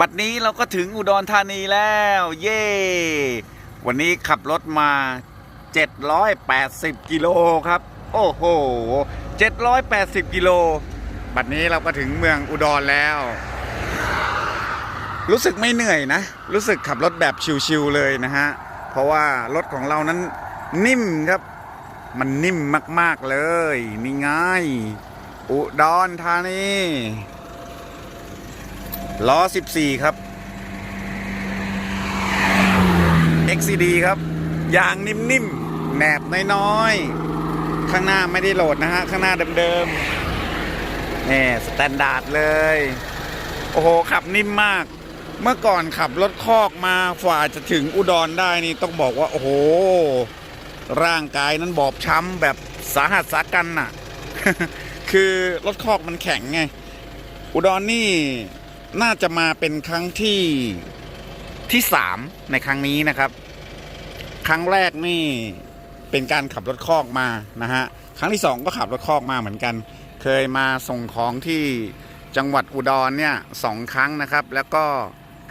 บัดนี้เราก็ถึงอุดรธานีแล้ว เย้วันนี้ขับรถมา 780 กิโลครับ โอ้โห 780 กิโล บัดนี้เราก็ถึงเมืองอุดรแล้ว รู้สึกไม่เหนื่อยนะ รู้สึกขับรถแบบชิวๆเลยนะฮะ เพราะว่ารถของเรานั้นนิ่มครับ มันนิ่มมากๆเลย นี่ไง อุดรธานี ล้อ 14 ครับ XCD ครับ ยางนิ่มๆแหนบน้อยๆ ข้างหน้าไม่ได้โหลดนะฮะ ข้างหน้าเดิมๆนี่สแตนดาร์ดเลย โอ้โห ขับนิ่มมาก เมื่อก่อนขับรถคอกมาฝ่าจะถึงอุดรได้นี่ต้องบอกว่า โอ้โห ร่างกายนั้นบอบช้ำแบบสาหัสสากันน่ะ คือรถคอกมันแข็งไง อุดรนี่ น่าจะมาเป็นครั้งที่ที่สามในครั้งนี้นะครับ ครั้งแรกนี่เป็นการขับรถคอกมานะฮะครั้งที่สองก็ขับรถคอกมาเหมือนกัน เคยมาส่งของที่จังหวัดอุดรเนี่ยสองครั้งนะครับ แล้วก็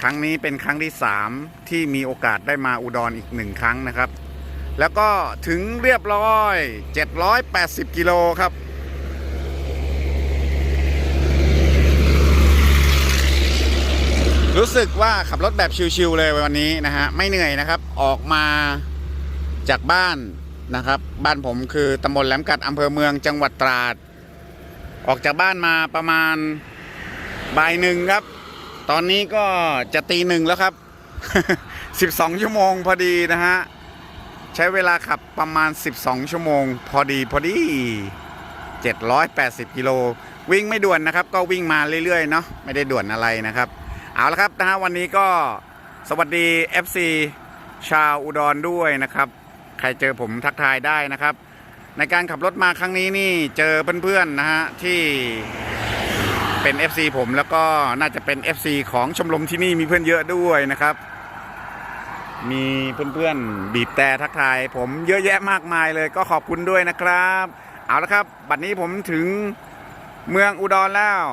ครั้งนี้เป็นครั้งที่สามที่มีโอกาสได้มาอุดรอีกหนึ่งครั้งนะครับ แล้วก็ถึงเรียบร้อย 780 กิโลครับ รู้ สึกว่าขับรถแบบชิวๆเลยวันนี้นะฮะไม่เหนื่อยนะครับออกมาจากบ้านนะครับ บ้านผมคือตำบลแหลมกัดอำเภอเมืองจังหวัดตราด ออกจากบ้านมาประมาณบ่ายหนึ่งครับ ตอนนี้ก็จะตีหนึ่งแล้วครับ 12 ชั่วโมงพอดีนะฮะใช้เวลาขับประมาณ 12 ชั่วโมง พอดีพอดี 780 กิโล วิ่งไม่ด่วนนะครับ ก็วิ่งมาเรื่อยๆเนาะไม่ได้ด่วนอะไรนะครับ เอาละครับนะฮะวันนี้ก็สวัสดี FC ชาวอุดรด้วยนะครับ ใครเจอผมทักทายได้นะครับ ในการขับรถมาครั้งนี้นี่เจอเพื่อนๆนะฮะที่เป็น FC ผมแล้วก็น่าจะเป็น FC ของชมรมที่นี่มีเพื่อนเยอะด้วยนะครับ มีเพื่อนๆบีบแต่ทักทาย ผมเยอะแยะมากมายเลยก็ขอบคุณด้วยนะครับ เอาละครับ บัดนี้ผมถึงเมืองอุดรแล้ว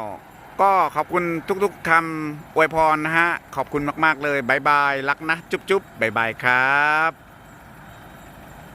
ก็ขอบคุณทุกๆคำอวยพรนะฮะ ขอบคุณมากๆเลยบายบายรักนะ จุ๊บๆบายบายครับ